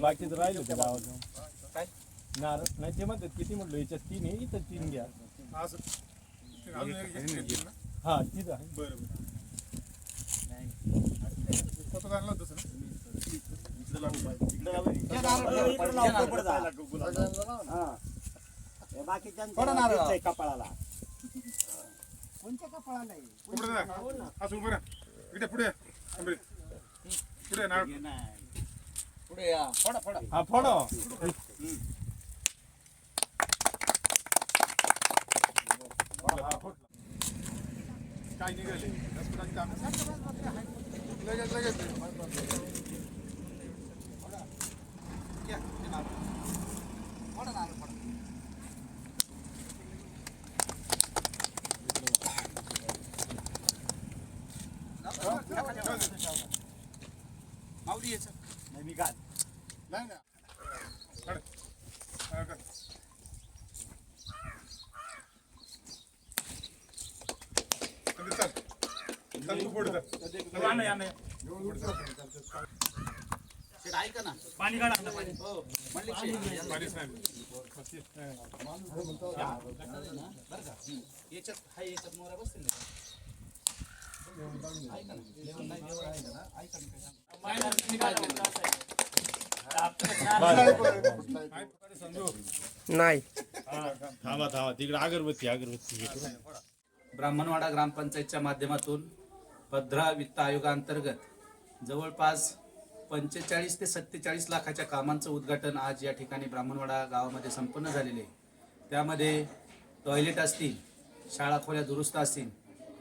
बाकीचं राहिलं ते गावात काय? नारळ नाही ते म्हणतात किती म्हटलं याच्यात तीन आहे इथं तीन घ्या. असं. ते अजून एक घेतली ना? हा तिथं आहे. बरं बरं. स्वतः आणलं होतं ना कपाळाला. पुढे जा. असं उभं राहा. इकडे पुढे. या. पुढे या, नारळ. पुढे फोडा हा फोडो काय निघाले. लगेच लगेच माऊली याचं नाही नाही काढ. हा. शेट ऐका ना पाणी काढा आता पाणी हो नाही. याच्यात हा याच्यात मोहरा बसतील ना ऐका ना नाही ऐका ना. नाही. थांबा थांबा. तिकडे अगरबत्ती अगरबत्ती. ब्राह्मणवाडा ग्रामपंचायतच्या माध्यमातून भद्रा वित्त आयोगाअंतर्गत जवळपास पंचेचाळीस ते सत्तेचाळीस लाखाच्या कामांचं उद्घाटन आज या ठिकाणी ब्राह्मणवाडा गावामध्ये संपन्न झालेले आहे. त्यामध्ये टॉयलेट असतील शाळा खोल्या दुरुस्त असतील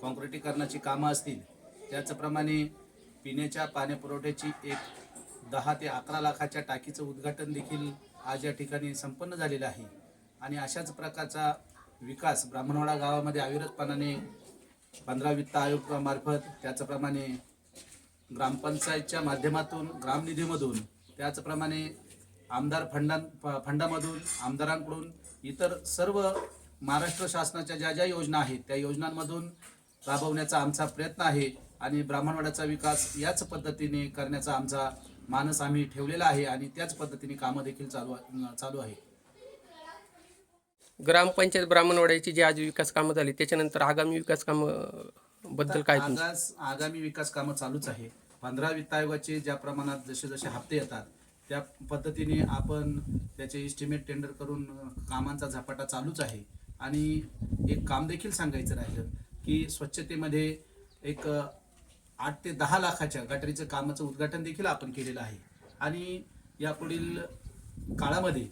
कॉन्क्रिटीकरणाची कामं असतील त्याचप्रमाणे पिण्याच्या पाणीपुरवठ्याची एक दहा ते अकरा लाखाच्या टाकीचं उद्घाटन देखील आज या ठिकाणी संपन्न झालेलं आहे. आणि अशाच प्रकारचा विकास ब्राह्मणवाडा गावामध्ये अविरतपणाने पंधरा वित्त आयोगामार्फत त्याचप्रमाणे ग्रामपंचायतच्या माध्यमातून ग्रामनिधीमधून त्याचप्रमाणे आमदार फंडां फंडामधून आमदारांकडून इतर सर्व महाराष्ट्र शासनाच्या ज्या ज्या योजना आहेत त्या योजनांमधून राबवण्याचा आमचा प्रयत्न आहे. आणि ब्राह्मणवाड्याचा विकास याच पद्धतीने करण्याचा आमचा मानस आम्ही ठेवलेला आहे आणि त्याच पद्धतीने कामं देखील चालू चालू आहे. ग्रामपंचायत ब्राह्मणवाड्याची जी आज विकास कामं झाली त्याच्यानंतर आगामी विकास कामं बद्दल काय आगास आगामी विकास कामं चालूच आहे. पंधरा वित्त आयोगाचे ज्या प्रमाणात जसे जसे हप्ते येतात त्या पद्धतीने आपण त्याचे इस्टिमेट टेंडर करून कामांचा झपाटा चालूच आहे. आणि एक काम देखील सांगायचं राहिलं की स्वच्छतेमध्ये एक आठ ते दहा लाखाच्या गटारीचं कामाचं उद्घाटन देखील आपण केलेलं आहे. आणि यापुढील काळामध्ये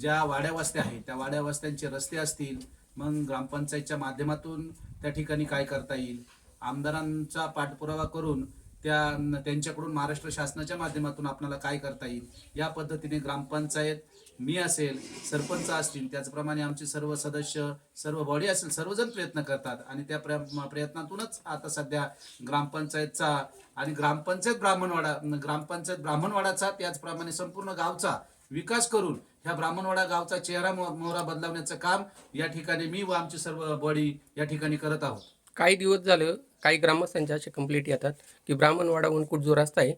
ज्या वाड्या वस्त्या आहेत त्या वाड्या वस्त्यांचे रस्ते असतील मग ग्रामपंचायतच्या माध्यमातून त्या ठिकाणी काय करता येईल? आमदारांचा पाठपुरावा करून त्या त्यांच्याकडून महाराष्ट्र शासनाच्या माध्यमातून आपल्याला काय करता येईल? या पद्धतीने ग्रामपंचायत मी असेल सरपंच असतील त्याचप्रमाणे आमचे सर्व सदस्य सर्व बॉडी असेल सर्वजण प्रयत्न करतात. आणि त्या प्रयत्नातूनच आता सध्या ग्रामपंचायतचा आणि ग्रामपंचायत ब्राह्मणवाडा ग्रामपंचायत ब्राह्मणवाडाचा त्याचप्रमाणे संपूर्ण गावचा विकास करून ह्या ब्राह्मणवाडा गावचा चेहरा मो- मोहरा बदलवण्याचं काम या ठिकाणी मी व आमची सर्व बॉडी या ठिकाणी करत आहोत. काही दिवस झालं काही ग्रामस्थांच्या असे कंप्लेंट येतात की ब्राह्मणवाडा वनकुट जो रस्ता आहे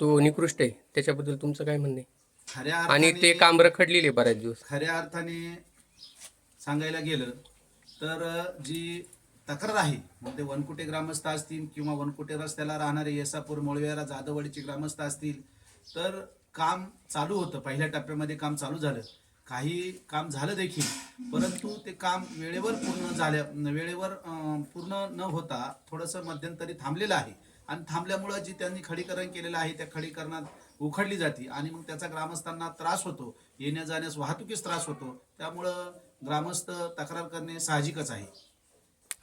तो निकृष्ट आहे. त्याच्याबद्दल तुमचं काय म्हणणं आहे? खऱ्या आणि ते काम रखडलेले बऱ्याच दिवस. खऱ्या अर्थाने सांगायला गेलं तर जी तक्रार आहे मग ते वनकुटे ग्रामस्थ असतील किंवा वनकुटे रस्त्याला राहणारे येसापूर मोळवेरा जाधववाडीचे ग्रामस्थ असतील तर काम चालू होतं. पहिल्या टप्प्यामध्ये काम चालू झालं. काही काम झालं देखील परंतु ते काम वेळेवर पूर्ण झाल्या वेळेवर पूर्ण न होता थोडंसं मध्यंतरी थांबलेलं आहे. आणि थांबल्यामुळं जी त्यांनी खडीकरण केलेलं आहे त्या खडीकरणात उखडली जाते आणि मग त्याचा ग्रामस्थांना त्रास होतो येण्या जाण्यास वाहतुकीस त्रास होतो. त्यामुळं ग्रामस्थ तक्रार करणे साहजिकच आहे.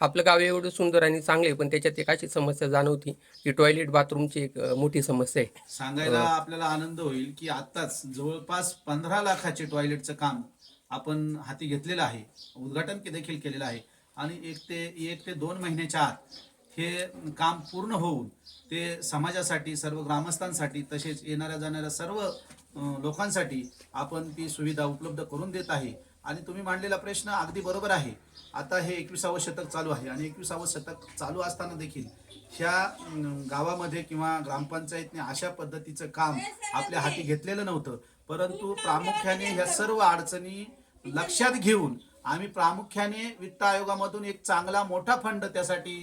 आपलं गाव एवढं सुंदर आणि चांगले पण त्याच्यात एक अशी समस्या जाणवती की टॉयलेट बाथरूमची एक अं, मोठी समस्या आहे. सांगायला आपल्याला आनंद होईल की आत्ताच जवळपास पंधरा लाखाचे टॉयलेटचं काम आपण हाती घेतलेलं आहे उद्घाटन के- देखील केलेलं आहे. आणि एक ते एक ते दोन महिन्याच्या आत हे काम पूर्ण होऊन ते समाजासाठी सर्व ग्रामस्थांसाठी तसेच येणाऱ्या जाणाऱ्या सर्व अं, लोकांसाठी आपण ती सुविधा उपलब्ध करून देत आहे. आणि तुम्ही मांडलेला प्रश्न अगदी बरोबर आहे. आता हे एकविसावं शतक चालू आहे आणि एकविसावं शतक चालू असताना देखील ह्या गावामध्ये किंवा ग्रामपंचायतने अशा पद्धतीचं काम आपल्या हाती घेतलेलं नव्हतं. परंतु प्रामुख्याने ह्या सर्व अडचणी लक्षात घेऊन आम्ही प्रामुख्याने वित्त आयोगामधून एक चांगला मोठा फंड त्यासाठी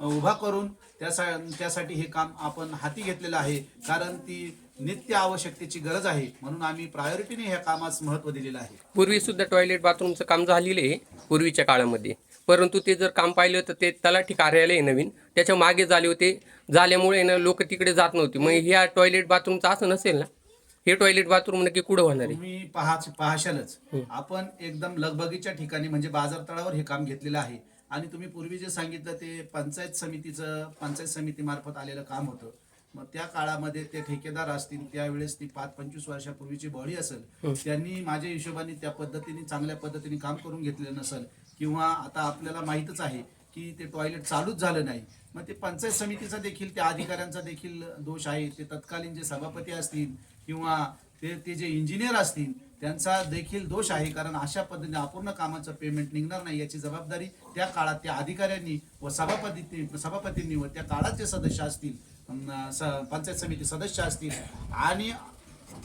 उभा करून त्यासा त्यासाठी हे काम आपण हाती घेतलेलं आहे. कारण ती नित्य आवश्यकतेची गरज आहे. म्हणून आम्ही प्रायोरिटीने ह्या कामास महत्त्व दिलेलं आहे. पूर्वी सुद्धा टॉयलेट बाथरूमचं काम झालेलं आहे पूर्वीच्या काळामध्ये. परंतु ते जर काम पाहिलं तर ते तलाठी कार्यालय नवीन. त्याच्यामागे झाले होते. झाल्यामुळे ना लोक तिकडे जात नव्हते. मग ह्या टॉयलेट बाथरूमचं असं नसेल ना? हे टॉयलेट बाथरूम नक्की कुठं होणार आहे? तुम्ही पहा पाहशालच. आपण एकदम लगबगीच्या ठिकाणी म्हणजे बाजार तळावर हे काम घेतलेलं आहे. आणि तुम्ही पूर्वी जे सांगितलं ते पंचायत समितीचं पंचायत समितीमार्फत आलेलं काम होतं. मग त्या काळामध्ये ते ठेकेदार असतील त्यावेळेस ती पाच पंचवीस वर्षापूर्वीची बॉडी असेल त्यांनी माझ्या हिशोबाने त्या पद्धतीने चांगल्या पद्धतीने काम करून घेतलेलं नसेल किंवा आता आपल्याला माहीतच आहे की ते टॉयलेट चालूच झालं नाही. मग ते पंचायत समितीचा देखील त्या अधिकाऱ्यांचा देखील दोष आहे. ते तत्कालीन जे सभापती असतील किंवा ते ते जे इंजिनियर असतील त्यांचा देखील दोष आहे कारण अशा पद्धतीने अपूर्ण कामाचं पेमेंट निघणार नाही याची जबाबदारी त्या काळात त्या अधिकाऱ्यांनी व सभापती सभापतींनी व त्या काळात जे सदस्य असतील स- पंचायत समिती सदस्य असतील आणि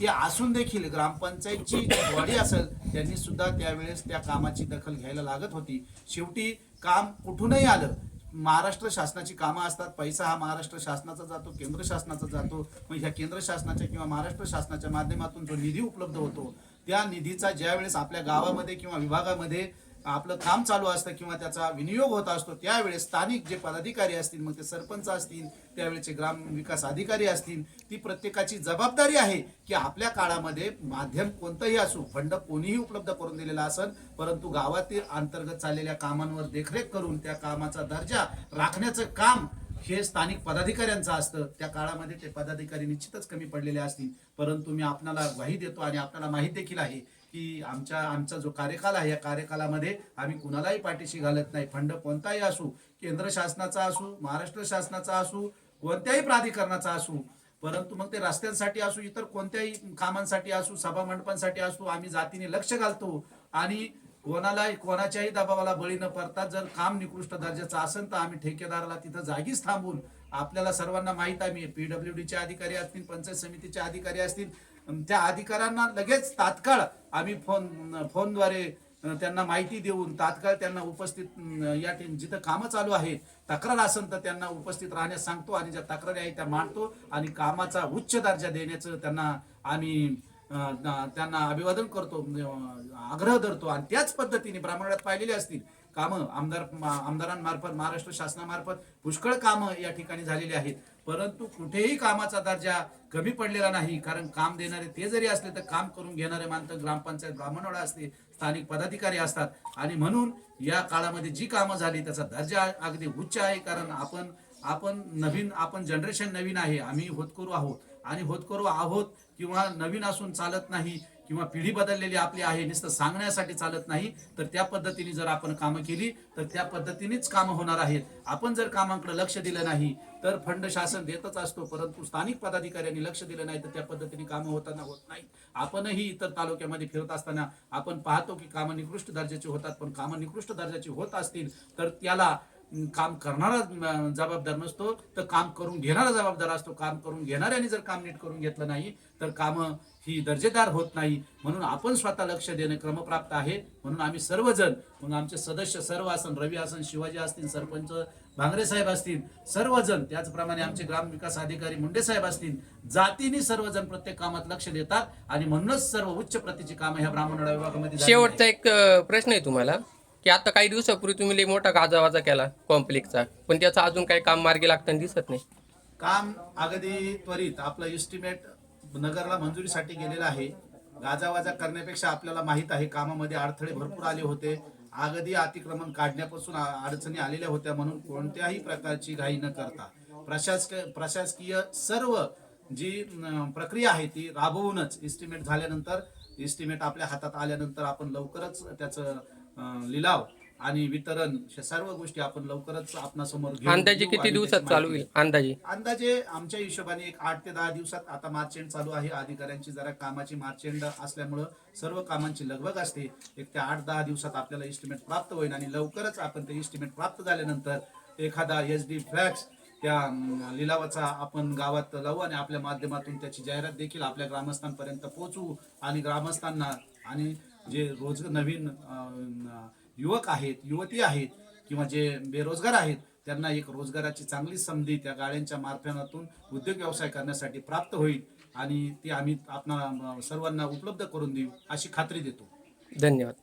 ते असून देखील ग्रामपंचायतची बॉडी असेल त्यांनी सुद्धा त्यावेळेस त्या कामाची दखल घ्यायला लागत होती. शेवटी काम कुठूनही आलं महाराष्ट्र शासनाची कामं असतात पैसा हा महाराष्ट्र शासनाचा जातो केंद्र शासनाचा जातो. मग ह्या केंद्र शासनाच्या किंवा महाराष्ट्र शासनाच्या माध्यमातून जो निधी उपलब्ध होतो त्या निधीचा ज्या वेळेस आपल्या गावामध्ये किंवा विभागामध्ये आपलं काम चालू असतं किंवा त्याचा विनियोग होत असतो त्यावेळेस स्थानिक जे पदाधिकारी असतील मग ते सरपंच असतील त्यावेळेचे ग्राम विकास अधिकारी असतील ती प्रत्येकाची जबाबदारी आहे की आपल्या काळामध्ये माध्यम कोणतंही असो फंड कोणीही उपलब्ध करून दिलेला असेल परंतु गावातील अंतर्गत चाललेल्या कामांवर देखरेख करून त्या कामाचा दर्जा राखण्याचं काम हे स्थानिक पदाधिकाऱ्यांचं असतं. त्या काळामध्ये ते पदाधिकारी निश्चितच कमी पडलेले असतील. परंतु मी आपणाला ग्वाही देतो आणि आपल्याला माहीत देखील आहे की आमच्या आमचा जो कार्यकाल आहे या कार्यकालामध्ये आम्ही कुणालाही पाठीशी घालत नाही. फंड कोणताही असू केंद्र शासनाचा असू महाराष्ट्र शासनाचा असू कोणत्याही प्राधिकरणाचा असू परंतु मग ते रस्त्यांसाठी असू इतर कोणत्याही कामांसाठी असू सभा मंडपांसाठी असू आम्ही जातीने लक्ष घालतो. आणि कोणालाही कोणाच्याही दबावाला बळी न पडता जर काम निकृष्ट दर्जाचं असेल तर आम्ही ठेकेदाराला तिथं जागीच थांबून आपल्याला सर्वांना माहीत आहे पीडब्ल्यू डीचे अधिकारी असतील पंचायत समितीचे अधिकारी असतील त्या अधिकाऱ्यांना लगेच तात्काळ आम्ही फोन फोनद्वारे त्यांना माहिती देऊन तात्काळ त्यांना उपस्थित या जिथं कामं चालू आहे तक्रार असेल तर त्यांना उपस्थित राहण्यास सांगतो आणि ज्या तक्रारी आहे त्या मांडतो आणि कामाचा उच्च दर्जा देण्याचं त्यांना आम्ही त्यांना अभिवादन करतो आग्रह धरतो. आणि त्याच पद्धतीने ब्राह्मणात पाहिलेली असतील कामं आमदार आमदारांमार्फत महाराष्ट्र शासनामार्फत पुष्कळ कामं या ठिकाणी झालेली आहेत. परंतु कुठेही कामाचा दर्जा कमी पडलेला नाही. कारण काम देणारे ते जरी असले तर काम करून घेणारे मानतं ग्रामपंचायत ब्राह्मणवाडा असते स्थानिक पदाधिकारी असतात. आणि म्हणून या काळामध्ये जी कामं झाली त्याचा दर्जा अगदी उच्च आहे. कारण आपण आपण नवीन आपण जनरेशन नवीन आहे. आम्ही होतकरू आहोत. आणि होतकरू आहोत किंवा नवीन असून चालत नाही किंवा पिढी बदललेली आपली आहे नुसतं सांगण्यासाठी चालत नाही तर त्या पद्धतीने जर आपण कामं केली तर त्या पद्धतीनेच कामं होणार आहेत. आपण जर कामांकडे लक्ष दिलं नाही तर फंड शासन देतच असतो परंतु स्थानिक पदाधिकाऱ्यांनी लक्ष दिलं नाही तर त्या पद्धतीने कामं होताना होत नाही. आपणही इतर तालुक्यामध्ये फिरत असताना आपण पाहतो की कामं निकृष्ट दर्जाची होतात पण कामं निकृष्ट दर्जाची होत असतील तर त्याला काम करणारा जबाबदार नसतो तर काम करून घेणारा जबाबदार असतो. काम करून घेणाऱ्याने जर काम नीट करून घेतलं नाही तर कामं ही दर्जेदार होत नाही. म्हणून आपण स्वतः लक्ष देणं क्रमप्राप्त आहे. म्हणून आम्ही सर्वजण मग आमचे सदस्य सर्व असन रवी असन शिवाजी असतील सरपंच भांगरे साहेब असतील सर्वजण त्याचप्रमाणे आमचे ग्रामविकास अधिकारी मुंडे साहेब असतील जातीने सर्वजण प्रत्येक कामात लक्ष देतात. आणि म्हणूनच सर्व उच्च प्रतीची कामं ह्या ब्राह्मणवाडा विभागामध्ये. शेवटचा एक प्रश्न आहे तुम्हाला. की आता काही दिवसापूर्वी तुम्ही लई मोठा गाजावाजा केला कॉम्प्लेक्सचा पण त्याचं अजून काही काम मार्गी लागताना दिसत नाही. काम अगदी त्वरित आपलं इस्टिमेट नगरला मंजुरीसाठी गेलेलं आहे. गाजावाजा करण्यापेक्षा आपल्याला माहीत आहे कामामध्ये अडथळे भरपूर आले होते. अगदी अतिक्रमण काढण्यापासून अडचणी आलेल्या होत्या म्हणून कोणत्याही प्रकारची घाई न करता. प्रशासकीय प्रशासकीय सर्व जी प्रक्रिया आहे ती राबवूनच इस्टिमेट झाल्यानंतर इस्टिमेट आपल्या हातात आल्यानंतर आपण लवकरच त्याचं लिलाव आणि वितरण सर्व गोष्टी आपण लवकरच आपणासमोर घेऊन अंदाजे किती आणि दिवसात त्याची चालू माहिती होईल? अंदाजे? अंदाजे आमच्या हिशोबाने एक आठ ते दहा दिवसात आता मार्च एंड चालू आहे. अधिकाऱ्यांची जरा कामाची मार्च एंड असल्यामुळं सर्व कामांची लगबग असते. एक ते आठ दहा दिवसात आपल्याला इस्टिमेट प्राप्त होईल आणि लवकरच आपण ते इस्टिमेट प्राप्त झाल्यानंतर एखादा एच डी फ्लॅक्स त्या अं, लिलावाचा आपण गावात लावू आणि आपल्या माध्यमातून त्याची जाहिरात देखील आपल्या ग्रामस्थांपर्यंत पोहोचवू आणि ग्रामस्थांना आणि जे रोज नवीन युवक आहेत युवती आहेत किंवा जे बेरोजगार आहेत त्यांना एक रोजगाराची चांगली संधी त्या गाड्यांच्या मार्फनातून उद्योग व्यवसाय करण्यासाठी प्राप्त होईल आणि ती आम्ही आपणा सर्वांना उपलब्ध करून देऊ अशी खात्री देतो. धन्यवाद.